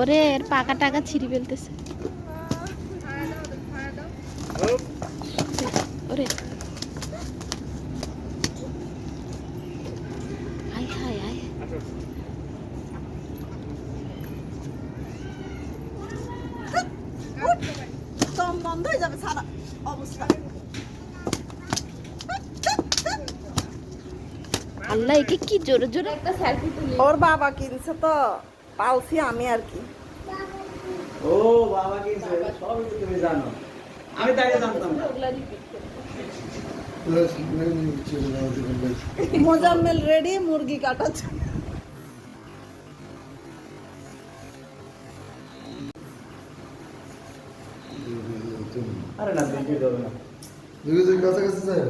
ওরে, এর পাকা টাকা ছিঁড়ি ফেলতেছে। ওরে। আয় হায় আয়। দম বন্ধ হয়ে যাবে সারা অবস্থা। আল্লাহ একে কি জোরে জোরে? একটা সেলফি তুলি। ওর বাবা কিনছে তো পালছি আমি আর কি। ও বাবা কিনছে সবই তুমি জানো। আমি তাকে জানতাম না। মোজাম্মেল রেডি মুরগি কাটাচ্ছে আরে না বিক্রি দেবে না। কাছাকাছি যাই